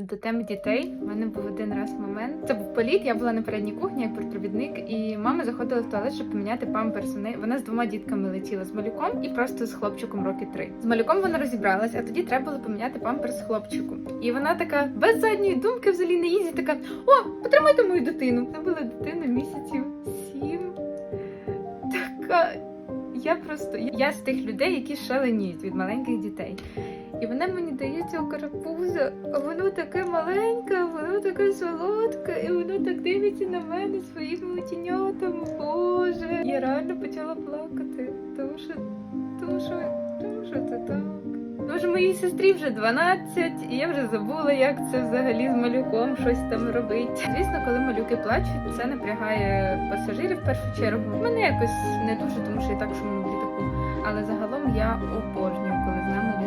До теми дітей в мене був один раз момент. Це був політ. Я була на передній кухні як бортпровідник, і мама заходила в туалет, щоб поміняти памперс. Вона з двома дітками летіла з малюком і просто з хлопчиком роки три. З малюком вона розібралась, а тоді треба було поміняти памперс хлопчику. І вона така без задньої думки взагалі не їздить. Така: о, потримайте мою дитину. Це була дитина місяців сім. Така. Я просто я з тих людей, які шаленіють від маленьких дітей. І вона мені дає цього карапуза, а воно таке маленьке, воно таке солодке, і воно так дивиться на мене своїми оченятами. Боже. Я реально почала плакати, тому що, тому що, тому що це так. Тому що моїй сестрі вже 12, і я вже забула, як це взагалі з малюком щось там робить. Звісно, коли малюки плачуть, це напрягає пасажирів в першу чергу. Мене якось не дуже, тому що я так шумно в літаку. Але загалом я обожнюю, коли з нами